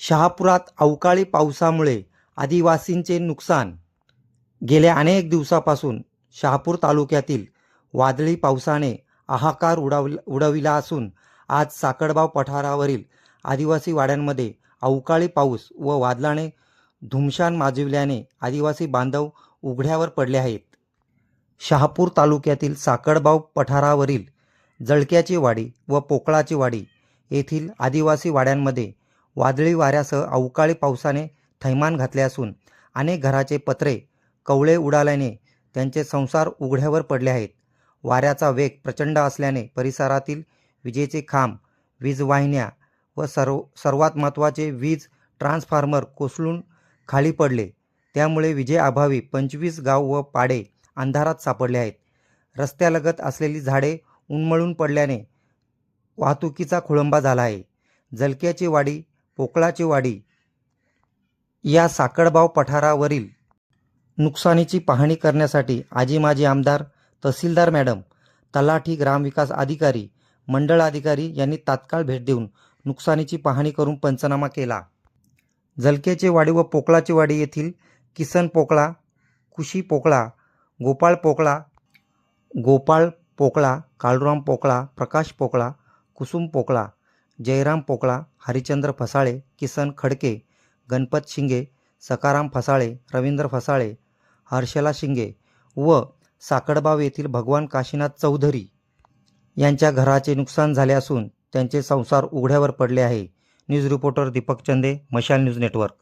शहापुरात अवकाळी पावसामुळे आदिवासींचे नुकसान. गेल्या अनेक दिवसापासून शहापूर तालुक्यातील वादळी पावसाने हाहाकार उडाव उडविला असून आज साकडबाव पठारावरील आदिवासी वाड्यांमध्ये अवकाळी पाऊस व वादळाने धुमशान माजविल्याने आदिवासी बांधव उघड्यावर पडले आहेत. शहापूर तालुक्यातील साकडबाव पठारावरील जळक्याची वाडी व पोकळाची वाडी येथील आदिवासी वाड्यांमध्ये वादळी वाऱ्यासह अवकाळी पावसाने थैमान घातले असून अनेक घराचे पत्रे कवळे उडाल्याने त्यांचे संसार उघड्यावर पडले आहेत. वाऱ्याचा वेग प्रचंड असल्याने परिसरातील विजेचे खांब वीज वाहिन्या व सर्व सर्वात महत्त्वाचे वीज ट्रान्सफॉर्मर कोसळून खाली पडले. त्यामुळे विजेअभावी पंचवीस गाव व पाडे अंधारात सापडले आहेत. रस्त्यालगत असलेली झाडे उन्मळून पडल्याने वाहतुकीचा खोळंबा झाला आहे. जलक्याची वाडी पोकळाची वाडी. या साकडबाव पठारावरील नुकसानीची पाहणी करण्यासाठी आजी माजी आमदार तहसीलदार मॅडम तलाठी ग्रामविकास अधिकारी मंडळ अधिकारी यांनी तात्काळ भेट देऊन नुकसानीची पाहणी करून पंचनामा केला. जलक्याची वाडी व पोकळाची वाडी येथील किसन पोकळा कुशी पोकळा गोपाळ पोकळा गोपाळ पोकळा काळुराम पोकळा प्रकाश पोकळा कुसुम पोकळा जयराम पोकळा हरिचंद्र फसाळे किसन खडके गणपत शिंगे सकाराम फसाळे रवींद्र फसाळे हर्षला शिंगे व साकडबाव येथील भगवान काशीनाथ चौधरी यांच्या घराचे नुकसान झाले असून त्यांचे संसार उघड्यावर पडले आहे. न्यूज रिपोर्टर दीपक चंदे मशाल न्यूज नेटवर्क.